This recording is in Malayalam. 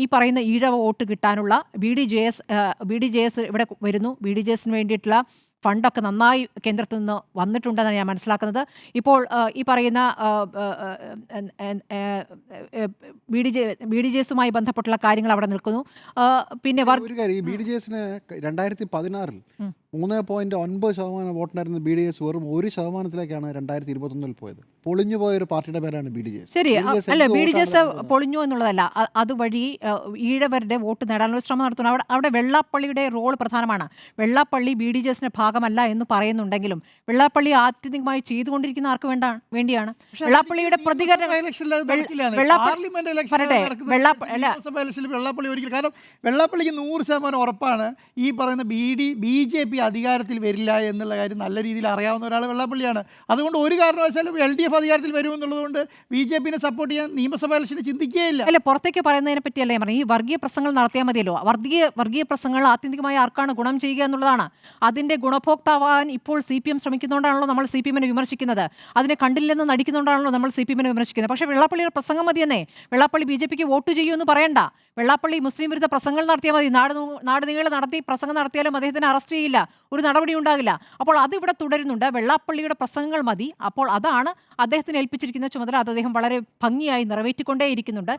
ഈ പറയുന്ന ഈഴവ വോട്ട് കിട്ടാനുള്ള B D J S B D J S ഇവിടെ വരുന്നു. ബി ഡി ജെ എസിന് വേണ്ടിയിട്ടുള്ള ഫണ്ടൊക്കെ നന്നായി കേന്ദ്രത്തിൽ നിന്ന് വന്നിട്ടുണ്ടെന്നാണ് ഞാൻ മനസ്സിലാക്കുന്നത്. ഇപ്പോൾ ഈ പറയുന്ന B D J B D J എസുമായി ബന്ധപ്പെട്ടുള്ള കാര്യങ്ങൾ അവിടെ നിൽക്കുന്നു. പിന്നെ ബി ഡി ജെ എസിന് രണ്ടായിരത്തി പതിനാറിൽ. മൂന്ന് പോയിന്റ് ഒൻപത് ശതമാനം വോട്ടുണ്ടായിരുന്ന ബി ഡി എസ് വെറും ഒരു ശതമാനത്തിലേക്കാണ് രണ്ടായിരത്തി ഇരുപത്തൊന്നിൽ പോയത്. പൊളിഞ്ഞു പോയ ഒരു പാർട്ടിയുടെ പേരാണ് ബി ഡി എസ് ശരി അല്ല ബി ഡി എസ് പൊളിഞ്ഞു എന്നുള്ളതല്ല. അതുവഴി ഈഴവരുടെ വോട്ട് നേടാനുള്ള ശ്രമം നടത്തുന്നു. അവിടെ അവിടെ വെള്ളാപ്പള്ളിയുടെ റോൾ പ്രധാനമാണ്. വെള്ളാപ്പള്ളി ബി ഡി ജെസിന്റെ ഭാഗമല്ല എന്ന് പറയുന്നുണ്ടെങ്കിലും വെള്ളാപ്പള്ളി ആത്യന്തികമായി ചെയ്തുകൊണ്ടിരിക്കുന്ന ആർക്ക് വേണ്ട വേണ്ടിയാണ്? വെള്ളാപ്പള്ളിയുടെ പ്രതികരണം വെള്ളാപ്പള്ളി ഒരിക്കലും കാരണം വെള്ളാപ്പള്ളിക്ക് നൂറ് ശതമാനം ഉറപ്പാണ് ഈ പറയുന്ന B D B J P അധികാരത്തിൽ വരില്ല എന്നുള്ള കാര്യം നല്ല രീതിയിൽ അറിയാവുന്ന ഒരാൾ വെള്ളാപ്പള്ളിയാണ്. അതുകൊണ്ട് ഒരു കാരണവശാലും എൽ ഡി എഫ് അധികാരത്തിൽ വരുമെന്നുള്ളതുകൊണ്ട് ബി ജെ പിനെ സപ്പോർട്ട് ചെയ്യാൻ നിയമസഭാ ഇലക്ഷന് ചിന്തിക്കുകയില്ല. അല്ല പുറത്തേക്ക് പറയുന്നതിനെ പറ്റിയല്ലേ പറഞ്ഞു ഈ വർഗീയ പ്രസംഗങ്ങൾ നടത്തിയാൽ മതിയല്ലോ. വർഗീയ വർഗീയ പ്രസംഗങ്ങൾ ആത്യന്തികമായി ആർക്കാണ് ഗുണം ചെയ്യുക എന്നുള്ളതാണ്. അതിന്റെ ഗുണഭോക്താവാൻ ഇപ്പോൾ സി പി എം ശ്രമിക്കുന്നതുകൊണ്ടാണല്ലോ നമ്മൾ സി പി എമ്മിനെ വിമർശിക്കുന്നത്. അതിനെ കണ്ടില്ലെന്ന് നടിക്കുന്നതുകൊണ്ടാണല്ലോ നമ്മൾ സി പി എമ്മിനെ വിമർശിക്കുന്നത്. പക്ഷേ വെള്ളാപ്പള്ളിയുടെ പ്രസംഗം മതിയെന്നേ. വെള്ളാപ്പള്ളി ബി ജെ പിക്ക് വോട്ട് ചെയ്യുമെന്ന് പറയണ്ട. വെള്ളാപ്പള്ളി മുസ്ലിം വിരുദ്ധ പ്രസംഗങ്ങൾ നടത്തിയാൽ മതി. നാട് നാട് നീളെ നടത്തി പ്രസംഗം നടത്തിയാലും അദ്ദേഹത്തിന് അറസ്റ്റ് ചെയ്യില്ല. ഒരു നടപടി ഉണ്ടാകില്ല. അപ്പോൾ അത് ഇവിടെ തുടരുന്നുണ്ട്. വെള്ളാപ്പള്ളിയുടെ പ്രസംഗങ്ങൾ മതി. അപ്പോൾ അതാണ് അദ്ദേഹത്തിന് ഏൽപ്പിച്ചിരിക്കുന്ന ചുമതല. അത് അദ്ദേഹം വളരെ ഭംഗിയായി നിറവേറ്റിക്കൊണ്ടേയിരിക്കുന്നുണ്ട്.